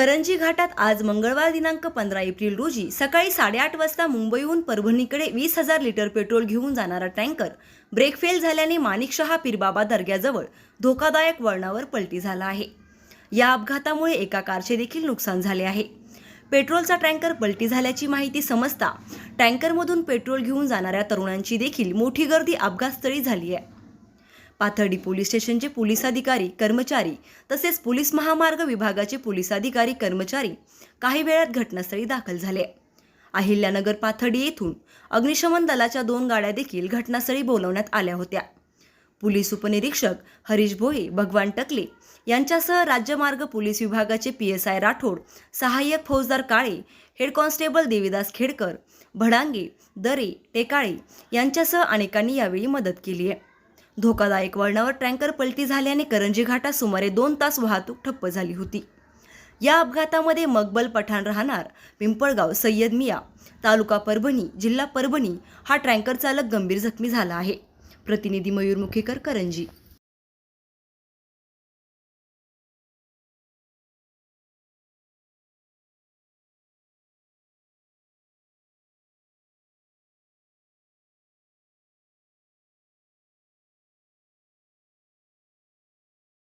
करंजी घाटात आज मंगळवार दिनांक पंधरा एप्रिल रोजी सकाळी साडेआठ वाजता मुंबईहून परभणीकडे वीस हजार लिटर पेट्रोल घेऊन जाणारा टँकर ब्रेक फेल झाल्याने माणिकशहा पीरबाबा दर्ग्याजवळ धोकादायक वळणावर पलटी झाला आहे. या अपघातामुळे एका कारचे देखील नुकसान झाले आहे. पेट्रोलचा टँकर पलटी झाल्याची माहिती समजता टँकरमधून पेट्रोल घेऊन जाणाऱ्या तरुणांची देखील मोठी गर्दी अपघातस्थळी झाली आहे. पाथर्डी पोलीस स्टेशनचे पोलीस अधिकारी कर्मचारी तसेच पोलीस महामार्ग विभागाचे पोलीस अधिकारी कर्मचारी काही वेळात घटनास्थळी दाखल झाले. अहिल्यानगर पाथर्डी येथून अग्निशमन दलाच्या दोन गाड्या देखील घटनास्थळी बोलवण्यात आल्या होत्या. पोलीस उपनिरीक्षक हरीश भोये भगवान टकले यांच्यासह राज्यमार्ग पोलीस विभागाचे पी एस आय राठोड सहाय्यक फौजदार काळे हेड कॉन्स्टेबल देवीदास खेडकर भडांगे दरे टेकाळे यांच्यासह अनेकांनी यावेळी मदत केली आहे. धोकादायक वळणावर टँकर पलटी झाल्याने करंजी घाटात सुमारे दोन तास वाहतूक ठप्प झाली होती. या अपघातामध्ये मकबल पठाण राहणार पिंपळगाव सय्यद मिया तालुका परभणी जिल्हा परभणी हा टँकर चालक गंभीर जखमी झाला आहे. प्रतिनिधी मयूर मुखेकर करंजी.